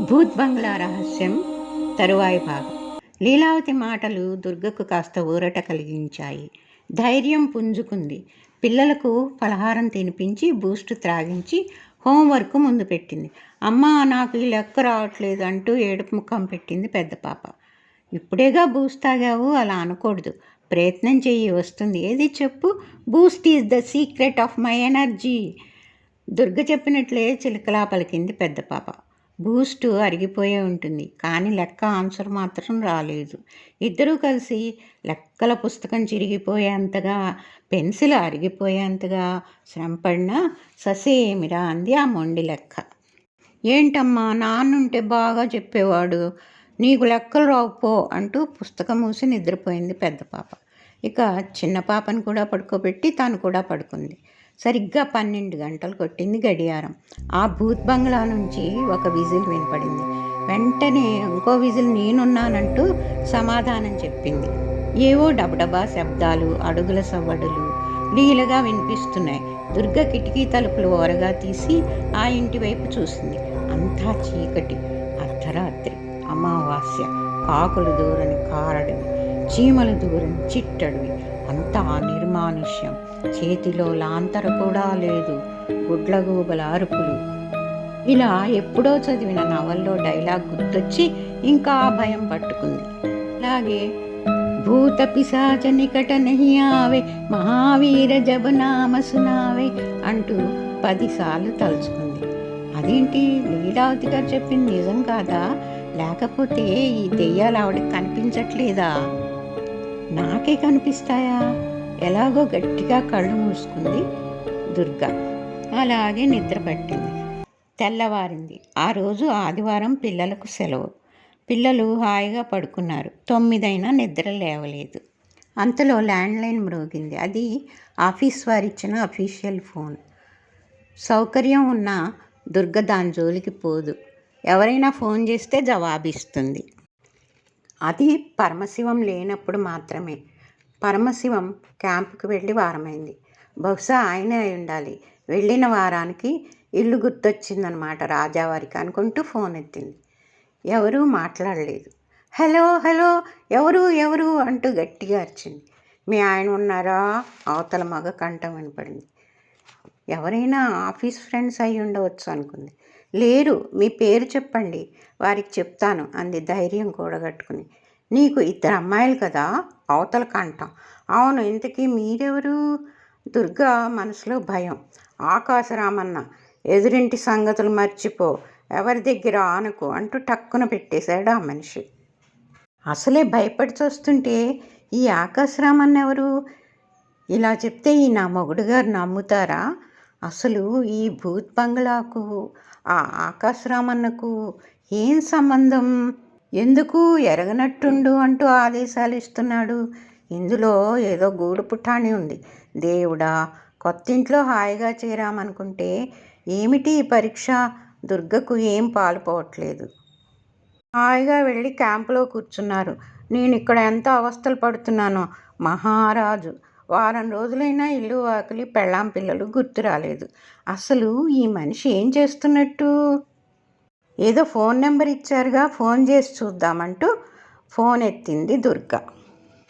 భూత్ బంగ్లా రహస్యం తరువాయి భాగం. లీలావతి మాటలు దుర్గకు కాస్త ఊరట కలిగించాయి. ధైర్యం పుంజుకుంది. పిల్లలకు పలహారం తినిపించి బూస్ట్ త్రాగించి హోంవర్క్ ముందు పెట్టింది. అమ్మ నాకు ఈ లెక్క రావట్లేదు అంటూ ఏడుపు ముఖం పెట్టింది పెద్ద పాప. ఇప్పుడేగా బూస్ట్ తాగావు? అలా అనకూడదు. ప్రయత్నం చెయ్యి వస్తుంది. ఏది చెప్పు? Boost is the secret of my energy. Durga చెప్పినట్లే చిలకలా పలికింది పెద్ద పాప. బూస్టు అరిగిపోయే ఉంటుంది. కానీ లెక్క ఆన్సర్ మాత్రం రాలేదు. ఇద్దరూ కలిసి లెక్కల పుస్తకం చిరిగిపోయేంతగా పెన్సిల్ అరిగిపోయేంతగా శ్రమపడినా ససేమిరా అంది ఆ మొండి లెక్క. ఏంటమ్మా నాన్నుంటే బాగా చెప్పేవాడు. నీకు లెక్కలు రావుపో అంటూ పుస్తకం మూసి నిద్రపోయింది పెద్ద పాప. ఇక చిన్న పాపను కూడా పడుకోబెట్టి తాను కూడా పడుకుంది. సరిగ్గా పన్నెండు గంటలు కొట్టింది గడియారం. ఆ భూత్ బంగ్లా నుంచి ఒక విజిల్ వినపడింది. వెంటనే ఇంకో విజిల్ నేనున్నానంటూ సమాధానం చెప్పింది. ఏవో డబడబా శబ్దాలు అడుగుల సవ్వడులు లీలగా వినిపిస్తున్నాయి. దుర్గ కిటికీ తలుపులు ఓరగా తీసి ఆ ఇంటి వైపు చూసింది. అంతా చీకటి అర్ధరాత్రి అమావాస్య కాకులు దూరని కారడివి చీమలు దూరని చిట్టడివి అంతా నిర్మానుష్యం చేతిలో లాంతర కూడా లేదు. గుడ్లగూబల అరుపులు. ఇలా ఎప్పుడో చదివిన నవల్లో డైలాగ్ గుర్తొచ్చి ఇంకా భయం పట్టుకుంది. అలాగే భూత పిశాచ నికట నహి ఆవే మహావీర జబ నామ సునావే అంటూ పదిసార్లు తలుచుకుంది. అదేంటి లీలావతి గారు చెప్పింది నిజం కాదా? లేకపోతే ఈ దెయ్యాలు ఆవిడకి కనిపించట్లేదా? నాకే కనిపిస్తాయా? ఎలాగో గట్టిగా కళ్ళు మూసుకుంది దుర్గా. అలాగే నిద్ర పట్టింది. తెల్లవారింది. ఆ రోజు ఆదివారం పిల్లలకు సెలవు. పిల్లలు హాయిగా పడుకున్నారు. తొమ్మిదైనా నిద్ర లేవలేదు. అంతలో ల్యాండ్లైన్ మ్రోగింది. అది ఆఫీస్ వారిచ్చిన అఫీషియల్ ఫోన్. సౌకర్యం ఉన్న దుర్గ దాని జోలికి పోదు. ఎవరైనా ఫోన్ చేస్తే జవాబిస్తుంది. అది పరమశివం లేనప్పుడు మాత్రమే. పరమశివం క్యాంపుకి వెళ్ళి వారమైంది. బహుశా ఆయనే అయి ఉండాలి. వెళ్ళిన వారానికి ఇల్లు గుర్తొచ్చిందనమాట రాజావారికి అనుకుంటూ ఫోన్ ఎత్తింది. ఎవరూ మాట్లాడలేదు. హలో హలో ఎవరు ఎవరు అంటూ గట్టిగా అరిచింది. మీ ఆయన ఉన్నారా? అవతల మగ కంఠం వినపడింది. ఎవరైనా ఆఫీస్ ఫ్రెండ్స్ అయి ఉండవచ్చు అనుకుంది. లేరు మీ పేరు చెప్పండి. వారికి చెప్తాను అంది ధైర్యం కూడగట్టుకుని. నీకు ఇద్దరు అమ్మాయిలు కదా? అవతల కంఠం. అవును ఇంతకీ మీరెవరు? దుర్గా మనసులో భయం. ఆకాశరామన్న ఎదురింటి సంగతులు మర్చిపో. ఎవరి దగ్గర ఆనుకో అంటూ టక్కున పెట్టేశాడు ఆ మనిషి. అసలే భయపడి చూస్తుంటే ఈ ఆకాశరామన్న ఎవరు? ఇలా చెప్తే ఈ నా మొగుడు గారు నమ్ముతారా? అసలు ఈ భూత్ బంగ్లాకు ఆ ఆకాశరామన్నకు ఏం సంబంధం? ఎందుకు ఎరగనట్టుండు అంటూ ఆదేశాలు ఇస్తున్నాడు ఇందులో ఏదో గూడు పుట్టాణి ఉంది. దేవుడా కొత్తింట్లో హాయిగా చేరామనుకుంటే ఏమిటి ఈ పరీక్ష? దుర్గకు ఏం పాలుపోవట్లేదు హాయిగా వెళ్ళి క్యాంపులో కూర్చున్నారు. నేను ఇక్కడ ఎంత అవస్థలు పడుతున్నానో. మహారాజు వారం రోజులైనా ఇల్లు వాకిలి పెళ్ళాం పిల్లలు గుర్తు రాలేదు. అసలు ఈ మనిషి ఏం చేస్తున్నట్టు? ఏదో ఫోన్ నెంబర్ ఇచ్చారుగా ఫోన్ చేసి చూద్దామంటూ ఫోన్ ఎత్తింది దుర్గ.